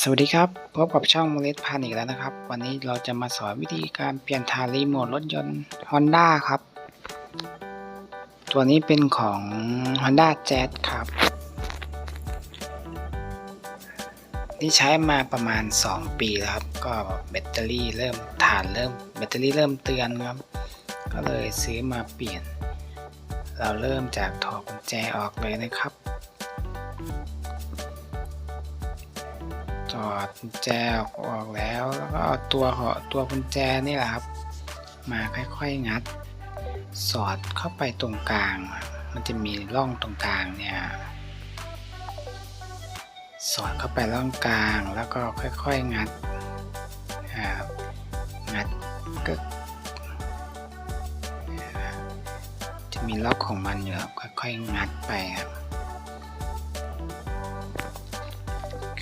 สวัสดีครับพบกับช่องเมล็ดพันธุ์อีกแล้วนะครับ วันนี้เราจะมาสอนวิธีการเปลี่ยนถ่านรีโมทรถยนต์ Honda ครับ ตัวนี้เป็นของ Honda Jazz ครับ นี่ใช้มาประมาณ 2 ปีแล้วครับ ก็แบตเตอรี่เริ่มฐานเริ่มแบตเตอรี่เริ่มเตือนครับ ก็เลยซื้อมาเปลี่ยน เราเริ่มจากถอดกุญแจออกเลยนะครับ ถอดกุญแจออกแล้ว แล้วก็เอาตัวเหอตัวกุญแจนี่แหละครับ มาค่อยๆงัด สอดเข้าไปตรงกลาง มันจะมีร่องตรงกลางเนี่ยสอดเข้าไปร่องกลางแล้วก็ค่อยๆงัดครับงัดก็จะมีล็อกของมันอยู่ครับค่อยๆงัดไปครับ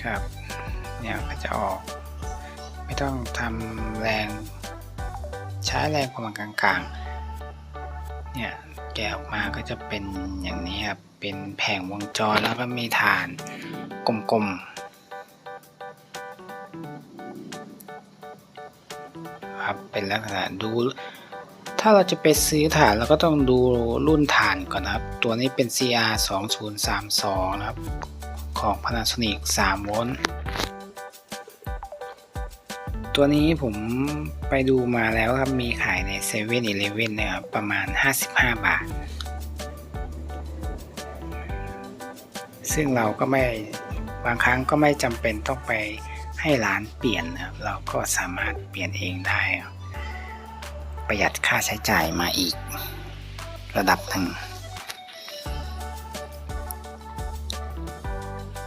ครับ เนี่ยก็จะออก ไม่ต้องทำแรงใช้แรงประมาณกลางๆ เนี่ยแกะออกมาก็จะเป็นอย่างนี้ครับ เป็นแผงวงจรแล้วก็มีฐานกลมๆ ครับ เป็นลักษณะดูถ้าเราจะไปซื้อฐานเราก็ต้องดูรุ่นฐานก่อนนะครับ ตัวนี้เป็น CR 2032นะครับ ของ Panasonic 3 โวลต์ ตัวนี้ผมไปดูมาแล้วครับ มีขายใน7 e เ e ่ e อเนะครับ ประมาณ 55 บาท ซึ่งเราก็ไม่บางครั้งก็ไม่จำเป็นต้องไปให้ร้านเปลี่ยนนะครับ เราก็สามารถเปลี่ยนเองได้ประหยัดค่าใช้จ่ายมาอีก ระดับหนึ่ง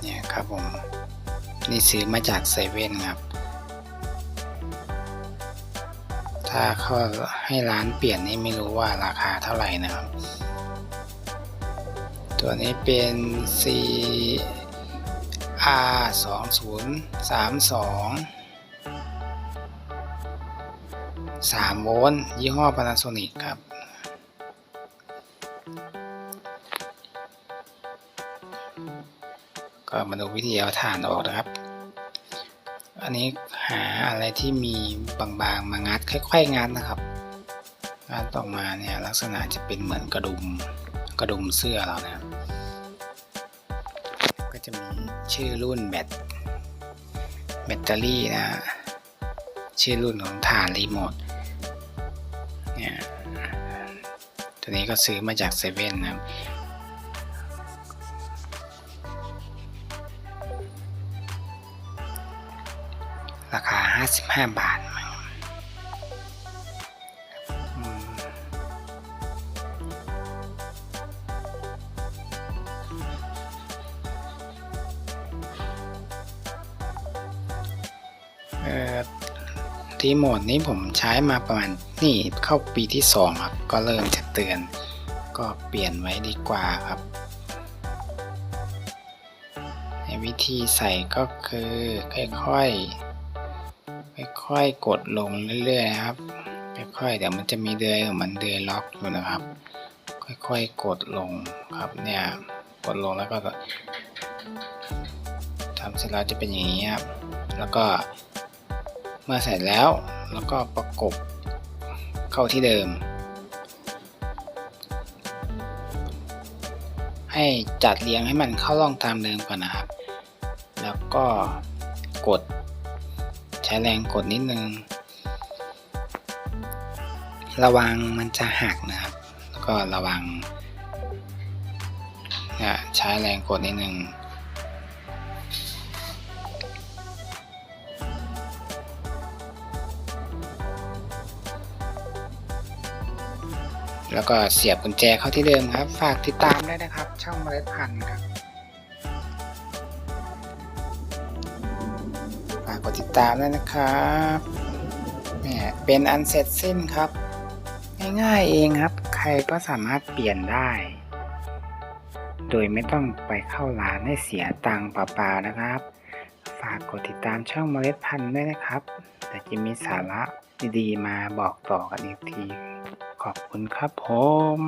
เนี่ยครับผม นี่ซื้อมาจากเซเว่นครับ ถ้าเขาให้ร้านเปลี่ยนนี่ไม่รู้ว่าราคาเท่าไหร่นะครับ ตัวนี้เป็น C R 2 0 3 2 3โวลต์ยี่ห้อ Panasonic ครับ ก็มาดูวิธีเอาถ่านออกนะครับ อันนี้หาอะไรที่มีบางๆมางัดค่อยๆงัดนะครับงัดออกมาเนี่ยลักษณะจะเป็นเหมือนกระดุมกระดุมเสื้อเรานะครับก็จะมีชื่อรุ่นแบตแบตเตอรี่นะชื่อรุ่นของฐานรีโมทเนี่ยตัวนี้ก็ซื้อมาจากเซเว่นนะครับ ราคา 55 บาทรีโมทนี้ผมใช้มาประมาณนี่เข้าปีที่ 2 ครับ ก็เริ่มจะเตือน ก็เปลี่ยนไว้ดีกว่าครับในวิธีใส่ก็คือค่อยๆ ค่อยๆกดลงเรื่อยๆครับค่อยๆเดี๋ยวมันจะมีเดือยมันเดือยล็อกอยู่นะครับ ค่อยๆกดลงครับเนี่ยกดลงแล้วก็ทำเสร็จแล้วจะเป็นอย่างนี้ครับแล้วก็เมื่อใส่แล้วแล้วก็ประกบเข้าที่เดิม ให้จัดเรียงให้มันเข้าร่องตามเดิมก่อนนะครับ แล้วก็กด ใช้แรงกดนิดนึง ระวังมันจะหักนะครับ แล้วก็ระวังใช้แรงกดนิดนึงแล้วก็เสียบกุญแจเข้าที่เดิมครับ ฝากติดตามด้วยนะครับ ช่องเมล็ดพันธุ์ครับ กกดติดตามด้วยนะครับแหมเป็นอันเสร็จสิ้นครับ ง่ายๆเองครับ ใครก็สามารถเปลี่ยนได้ โดยไม่ต้องไปเข้าร้านให้เสียตังค์เปล่าๆนะครับ ฝากกดติดตามช่องเมล็ดพันธุ์ด้วยนะครับแต่จะมีสาระดีๆมาบอกต่อกันอีกที ขอบคุณครับผม